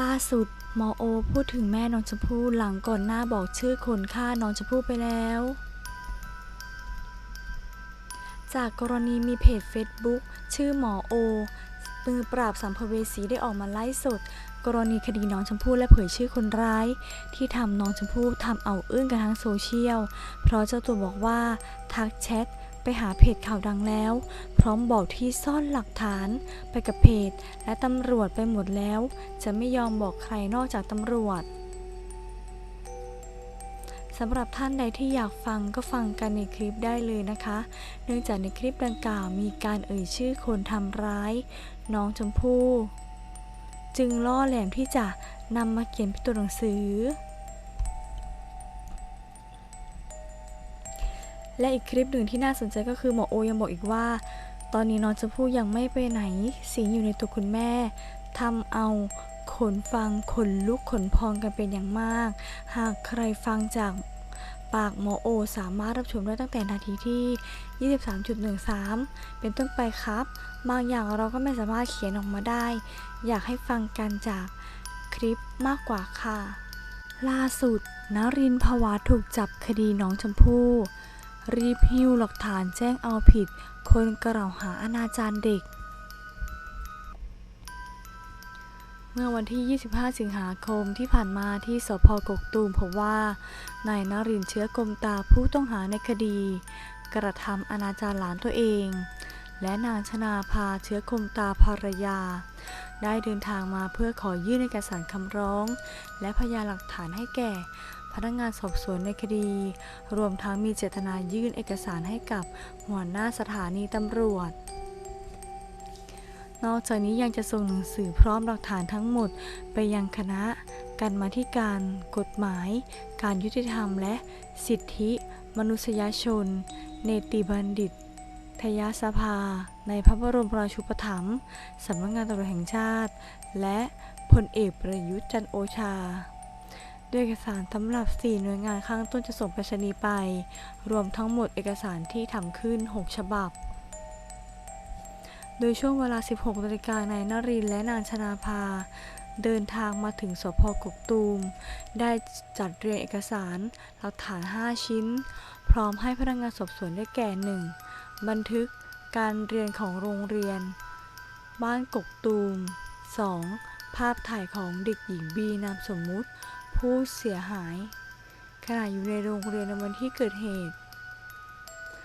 ล่าสุดหมอโอพูดถึงแม่น้องชมพู่หลังก่อนหน้าบอกชื่อคนฆ่าน้องชมพู่ไปแล้ว จากกรณีมีเพจ Facebook ชื่อหมอโอมือปราบสัมภเวสีได้ออกมาไล่สด กรณีคดีน้องชมพู่และเผยชื่อคนร้าย ที่ทำน้องชมพู่ทำเอาอึ้งกันทั้งโซเชียล เพราะเจ้าตัวบอกว่า ทักแชท ไปหาเพจข่าวดังแล้ว พร้อมบอกที่ซ่อนหลักฐานไปกับเพจและตำรวจไปหมดแล้ว จะไม่ยอมบอกใครนอกจากตำรวจสำหรับท่านใดที่อยากฟังก็ฟังกันในคลิปได้เลยนะคะ เนื่องจากในคลิปดังกล่าวมีการเอ่ยชื่อคนทำร้าย น้องชมพู่ จึงล่อแหลมที่จะนำมาเขียนเป็นตัวหนังสือ และอีกคลิปหนึ่งที่น่าสนใจก็คือหมอโอยังบอกอีกว่า ตอนนี้น้องชมพู่ยังไม่ไปไหน สิงอยู่ในตัวคุณแม่ทำเอาขนฟังขนลุกขนพองกันเป็นอย่างมาก หากใครฟังจากปากหมอโอ สามารถรับชมได้ตั้งแต่นาทีที่ 23.13 เป็นต้นไปครับ บางอย่างเราก็ไม่สามารถเขียนออกมาได้ อยากให้ฟังกันจากคลิปมากกว่าค่ะ ล่าสุดนรินภาวะถูกจับคดีน้องชมพู่ รีบหิ้วหลักฐานแจ้งเอาผิด คนกล่าวหาอนาจารเด็ก เมื่อวันที่ 25 สิงหาคมที่ผ่านมาที่สพกกตูมพบว่านายนรินทร์เชื้อกลมตาผู้ต้องหาในคดี กระทำอนาจารหลานตัวเอง และนางชนาภาเชื้อกลมตาภรรยา ได้เดินทางมาเพื่อขอยื่นเอกสารคำร้อง และพยานหลักฐานให้แก่ นักงานสอบสวนในคดี รวมทั้งมีเจตนายื่นเอกสารให้กับหัวหน้าสถานีตำรวจ นอกจากนี้ยังจะส่งหนังสือพร้อมหลักฐานทั้งหมดไปยังคณะการมาธิการ กฎหมาย การยุติธรรมและสิทธิ มนุษยชน เนติบัณฑิตทยสภา ในพระบรมราชูปถัมภ์สำนักงานตำรวจแห่งชาติ และพลเอกประยุทธ์จันโอชา ด้วยเอกสารสำหรับ 4 หน่วยงานข้างต้นจะส่งไปรษณีย์ไป รวมทั้งหมดเอกสารที่ทำขึ้น 6 ฉบับ โดยช่วงเวลา 16นาฬิกานายนรินทร์และนางชนาภา เดินทางมาถึงสพกกตูม ได้จัดเรียงเอกสารหลักฐาน 5 ชิ้น พร้อมให้พนักงานสอบสวนได้แก่ 1. บันทึกการเรียนของโรงเรียน บ้านกกตูม 2. ภาพถ่ายของเด็กหญิงบีนามสมมุติ ผู้เสียหายขณะอยู่ในโรงเรียนในวันที่เกิดเหตุ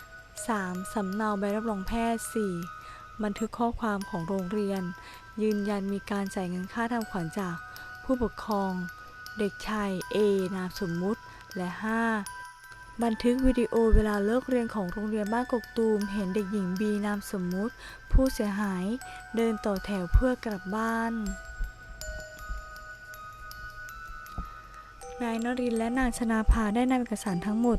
3. สำเนาใบรับรองแพทย์ 4. บันทึกข้อความของโรงเรียน ยืนยันมีการจ่ายเงินค่าทำขวัญจากผู้ปกครอง เด็กชาย A นามสมมุติ และ 5. บันทึกวิดีโอเวลาเลิกเรียนของโรงเรียนบ้านกกตูม เห็นเด็กหญิง B นามสมมุติ ผู้เสียหาย เดินต่อแถวเพื่อกลับบ้าน นายนรินทร์และนางชนาภาได้นำเอกสารทั้งหมด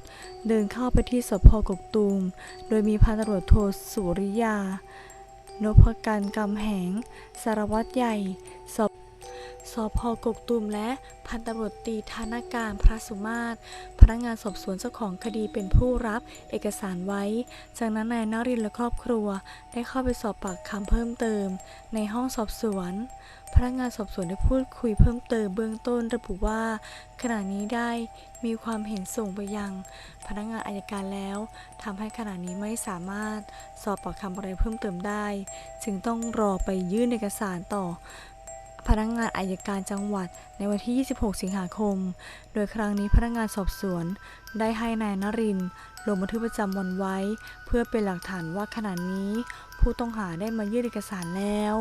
เดินเข้าไปที่สพกกตูม โดยมีพันตำรวจโทสุริยา นพการกำแหง สารวัตรใหญ่ส สพกกตูมและพันตำรวจตีธนการพระสุมาศพนักงานสอบสวนเจ้าของคดีเป็นผู้รับเอกสารไว้ จากนั้นนายนารินและครอบครัว ได้เข้าไปสอบปากคำเพิ่มเติม ในห้องสอบสวน พนักงานสอบสวนได้พูดคุยเพิ่มเติมเบื้องต้นระบุว่า ขณะนี้ได้มีความเห็นส่งไปยัง พนักงานอายการแล้วทำให้ขณะนี้ไม่สามารถสอบปากคำอะไรเพิ่มเติมได้ จึงต้องรอไปยื่นเอกสารต่อ พนักงานอายการจังหวัดในวันที่ 26 สิงหาคม โดยครั้งนี้พนักงานสอบสวน ได้ให้นายนรินทร์ลงบันทึกประจำวันไว้ เพื่อเป็นหลักฐานว่าขณะนี้ ผู้ต้องหาได้มายื่นเอกสารแล้ว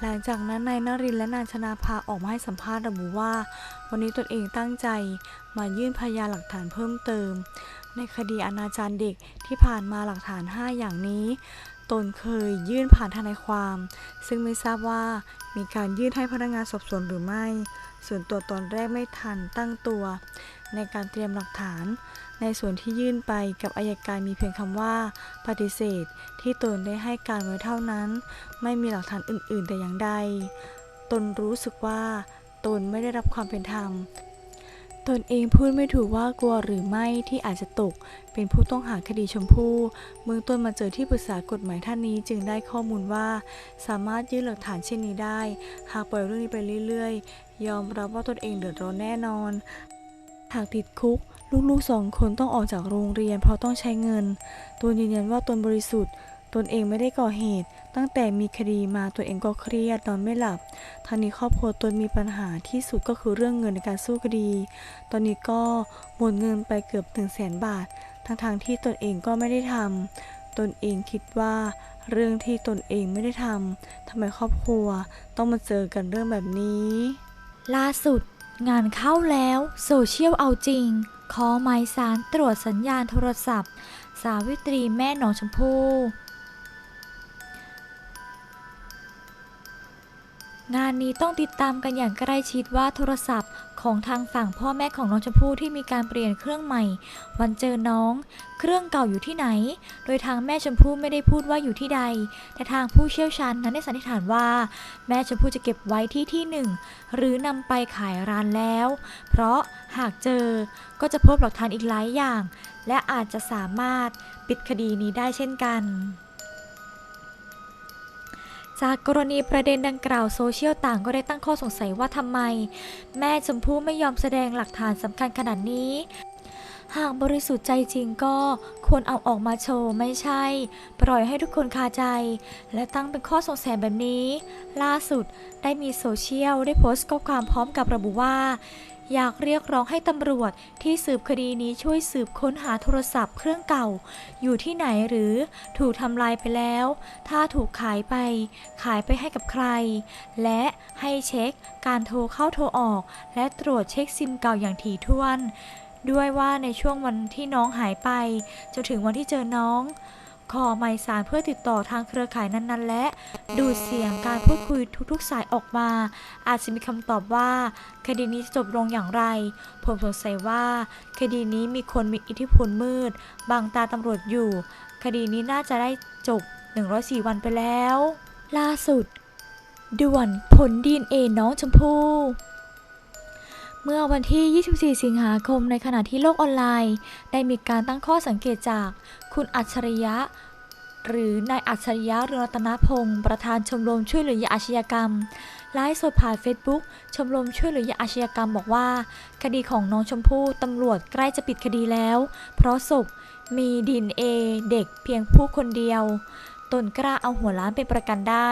หลังจากนั้นนายนรินทร์และนางชนาภาออกมาให้สัมภาษณ์ระบุว่า วันนี้ตนเองตั้งใจมายื่นพยานหลักฐานเพิ่มเติมในคดีอนาจารเด็กที่ผ่านมาหลักฐาน 5 อย่างนี้ ตนเคยยื่นผ่านทนายความ ซึ่งไม่ทราบว่ามีการยื่นให้พนักงานสอบสวนหรือไม่ ส่วนตัวตอนแรกไม่ทันตั้งตัว ในการเตรียมหลักฐาน ในส่วนที่ยื่นไปกับอายการมีเพียงคำว่า ปฏิเสธ ที่ตนได้ให้การไว้เท่านั้น ไม่มีหลักฐานอื่น ๆ แต่อย่างใด ตนรู้สึกว่าตนไม่ได้รับความเป็นธรรม ตนเองพูดไม่ถูกว่ากลัวหรือไม่ที่อาจจะตก เป็นผู้ต้องหาคดีชมพู่เมืองต้นมาเจอที่ปรึกษากฎหมายท่านนี้จึงได้ข้อมูลว่า สามารถยื่นหลักฐานเช่นนี้ได้ หากปล่อยเรื่องนี้ไปเรื่อยๆ ยอมรับว่าตนเองเดือดร้อนแน่นอน หากติดคุก ลูกๆสองคนต้องออกจากโรงเรียนเพราะต้องใช้เงินตนยืนยันว่าตนบริสุทธิ์ ตนเองไม่ได้ก่อเหตุ ตั้งแต่มีคดีมาตนเองก็เครียดนอนไม่หลับทางนี้ครอบครัวตนมีปัญหาที่สุดก็คือเรื่องเงินในการสู้คดี ตอนนี้ก็หมดเงินไปเกือบ1 0 0 0 0แสนบาท ทั้งๆที่ตนเองก็ไม่ได้ทำตนเองคิดว่าเรื่องที่ตนเองไม่ได้ทำ ทำไมครอบครัวต้องมาเจอกันเรื่องแบบนี้ ล่าสุด งานเข้าแล้วโซเชียลเอาจริง ขอหมายสารตรวจสัญญาณโทรศัพท์ สาวิตรีแม่หนองชมพู่ งานนี้ต้องติดตามกันอย่างใกล้ชิดว่าโทรศัพท์ของทางฝั่งพ่อแม่ของน้องชมพู่ที่มีการเปลี่ยนเครื่องใหม่ วันเจอน้อง เครื่องเก่าอยู่ที่ไหน โดยทางแม่ชมพู่ไม่ได้พูดว่าอยู่ที่ใด แต่ทางผู้เชี่ยวชาญนั้นได้สันนิษฐานว่า แม่ชมพู่จะเก็บไว้ที่ที่หนึ่งหรือนำไปขายร้านแล้ว เพราะหากเจอก็จะพบหลักฐานอีกหลายอย่าง และอาจจะสามารถปิดคดีนี้ได้เช่นกัน จากกรณีประเด็นดังกล่าวโซเชียลต่างก็ได้ตั้งข้อสงสัยว่าทำไม แม่ชมพู่ไม่ยอมแสดงหลักฐานสำคัญขนาดนี้ หากบริสุทธิ์ใจจริงก็ควรเอาออกมาโชว์ไม่ใช่ ปล่อยให้ทุกคนคาใจ และตั้งเป็นข้อสงสัยแบบนี้ ล่าสุดได้มีโซเชียลได้โพสต์ข้อความพร้อมกับระบุว่า อยากเรียกร้องให้ตำรวจที่สืบคดีนี้ช่วยสืบค้นหาโทรศัพท์เครื่องเก่า อยู่ที่ไหนหรือถูกทำลายไปแล้ว ถ้าถูกขายไป ขายไปให้กับใคร และให้เช็คการโทรเข้าโทรออก และตรวจเช็คซิมเก่าอย่างถี่ถ้วน ด้วยว่าในช่วงวันที่น้องหายไปจนถึงวันที่เจอน้อง ขอหมายสารเพื่อติดต่อทางเครือข่ายนั้นๆ และ ดูดเสียงการพูดคุยทุกๆ สายออกมา อาจจะมีคำตอบว่า คดีนี้จะจบลงอย่างไร ผมสงสัยว่า คดีนี้มีคนมีอิทธิพลมืดบังตาตำรวจอยู่ คดีนี้น่าจะได้จบ 104 วันไปแล้ว ล่าสุด ด่วนผลดีเอน้องชมพู่ เมื่อวันที่ 24 สิงหาคมในขณะที่โลกออนไลน์ ได้มีการตั้งข้อสังเกตจากคุณอัจฉริยะ หรือนายอัจฉริยะเรืองรัตนพงศ์ประธานชมรมช่วยเหลือเหยื่ออาชญากรรมไลฟ์สดผ่านเฟซบุ๊กชมรมช่วยเหลือเหยื่ออาชญากรรมบอกว่า คดีของน้องชมพู่ตำรวจใกล้จะปิดคดีแล้ว เพราะศพมีดีเอเด็กเพียงผู้คนเดียว ตนกล้าเอาหัวล้านเป็นประกันได้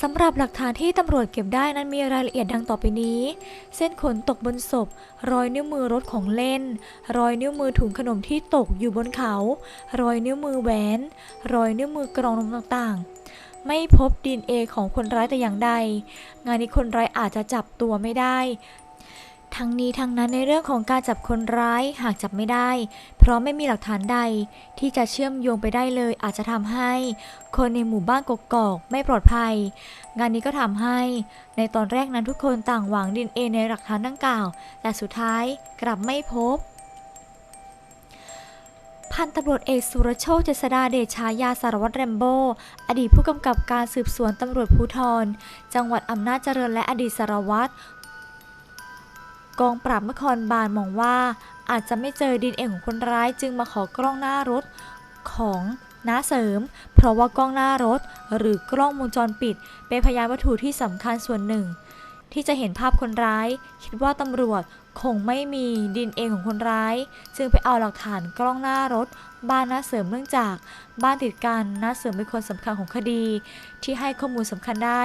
สำหรับหลักฐานที่ตำรวจเก็บได้นั้นมีรายละเอียดดังต่อไปนี้ เส้นขนตกบนศพ รอยนิ้วมือรถของเล่น รอยนิ้วมือถุงขนมที่ตกอยู่บนเขา รอยนิ้วมือแหวน รอยนิ้วมือกรองนมต่างๆ ไม่พบดีเอของคนร้ายแต่อย่างใด งานนี้คนร้ายอาจจะจับตัวไม่ได้ ทั้งนี้ทั้งนั้นในเรื่องของการจับคนร้ายหากจับไม่ได้ เพราะไม่มีหลักฐานใด ที่จะเชื่อมโยงไปได้เลยอาจจะทำให้ คนในหมู่บ้านกกอกไม่ปลอดภัย งานนี้ก็ทำให้ ในตอนแรกนั้นทุกคนต่างหวังดีเอในหลักฐานดังกล่าว แต่สุดท้ายกลับไม่พบพันตำรวจเอกสุรโชคเจษดาเดชายาสารวัตรแรมโบ้ อดีตผู้กำกับการสืบสวนตำรวจภูธร จังหวัดอำนาจเจริญและอดีตสารวัตร กองปราบนครบาลมองว่าอาจจะไม่เจอดีเอของคนร้ายจึงมาขอกล้องหน้ารถของน้าเสริม เพราะว่ากล้องหน้ารถ หรือกล้องวงจรปิด เป็นพยานวัตถุที่สำคัญส่วนหนึ่ง ที่จะเห็นภาพคนร้าย คิดว่าตำรวจคงไม่มีดินเองของคนร้าย จึงไปเอาหลักฐานกล้องหน้ารถ บ้านน้าเสริมเนื่องจาก บ้านติดกันน้าเสริมเป็นคนสำคัญของคดี ที่ให้ข้อมูลสำคัญได้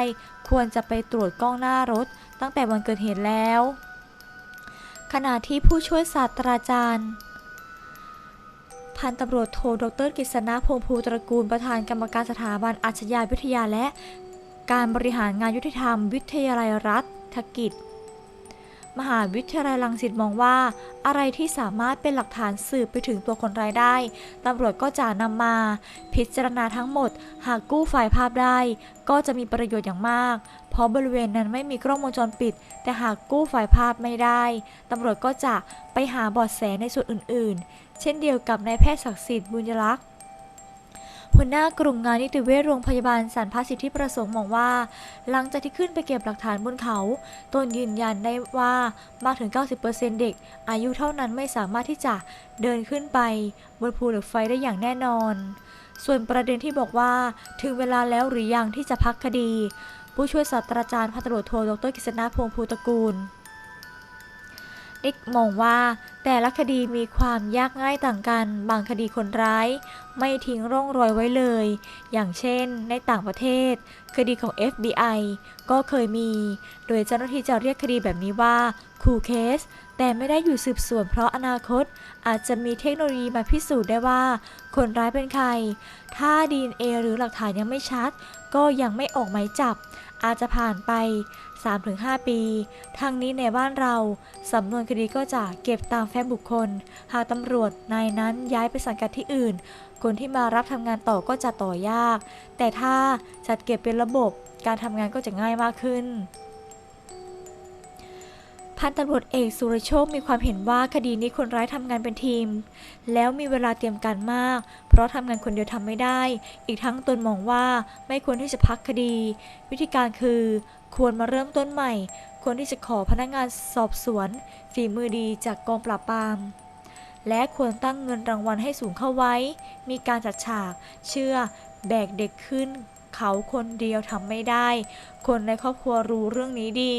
ควรจะไปตรวจกล้องหน้ารถ ตั้งแต่วันเกิดเหตุแล้ว ขณะที่ผู้ช่วยศาสตราจารย์ พันตำรวจโทดรกฤษณะพงภูตระกูลประธานกรรมการสถาบันอาชญาวิทยาและ การบริหารงานยุติธรรม วิทยาลัยรัฐกิจ มหาวิทยาลัยรังสิตมองว่า อะไรที่สามารถเป็นหลักฐานสืบไปถึงตัวคนร้ายได้ตำรวจก็จะนำมา พิจารณาทั้งหมด หากกู้ไฟล์ภาพได้ ก็จะมีประโยชน์อย่างมาก เพราะบริเวณนั้นไม่มีกล้องวงจรปิด แต่หากกู้ไฟล์ภาพไม่ได้ตำรวจก็จะไปหาบอดแสในส่วนอื่น ๆ เช่นเดียวกับนายแพทย์ศักดิ์สิทธิ์บุญยลักษณ์ หัวหน้ากลุ่มงานนิติเวชโรงพยาบาลสรรพสิทธิประสงค์มองว่า หลังจากที่ขึ้นไปเก็บหลักฐานบนเขาตนยืนยันได้ว่ามากถึง 90%เด็ก อายุเท่านั้นไม่สามารถที่จะเดินขึ้นไปบนภูเหล็กไฟได้อย่างแน่นอน ส่วนประเด็นที่บอกว่า ถึงเวลาแล้วหรือยังที่จะพักคดี ผู้ช่วยศาสตราจารย์พันตำรวจโทดรกฤษณะพงศ์ภูตระกูล นิกมองว่าแต่ละคดีมีความยากง่ายต่างกัน บางคดีคนร้าย ไม่ทิ้งร่องรอยไว้เลย อย่างเช่น ในต่างประเทศ คดีของ FBI ก็เคยมี โดยเจ้าหน้าที่จะเรียกคดีแบบนี้ว่าคูเคส แต่ไม่ได้อยู่สืบสวนเพราะอนาคต อาจจะมีเทคโนโลยีมาพิสูจน์ได้ว่า คนร้ายเป็นใคร ถ้า DNA หรือหลักฐานยังไม่ชัด ก็ยังไม่ออกหมายจับ อาจจะผ่านไป 3-5 ปี ทั้งนี้ในบ้านเรา สำนวนคดีก็จะเก็บตามแฟ้มบุคคล หากตำรวจนายนั้นย้ายไปสังกัดที่อื่น คนที่มารับทำงานต่อก็จะต่อยาก แต่ถ้าจัดเก็บเป็นระบบการทำงานก็จะง่ายมากขึ้น พันตำรวจเอกสุรโชคมีความเห็นว่าคดีนี้คนร้ายทำงานเป็นทีม แล้วมีเวลาเตรียมการมาก เพราะทำงานคนเดียวทำไม่ได้ อีกทั้งตนมองว่าไม่ควรที่จะพักคดี วิธีการคือ ควรมาเริ่มต้นใหม่ ควรที่จะขอพนักงานสอบสวนฝีมือดีจากกองปราบปรามและควรตั้งเงินรางวัลให้สูงเข้าไว้ มีการจัดฉาก เชื่อ แบกเด็กขึ้น เขาคนเดียวทำไม่ได้ คนในครอบครัวรู้เรื่องนี้ดี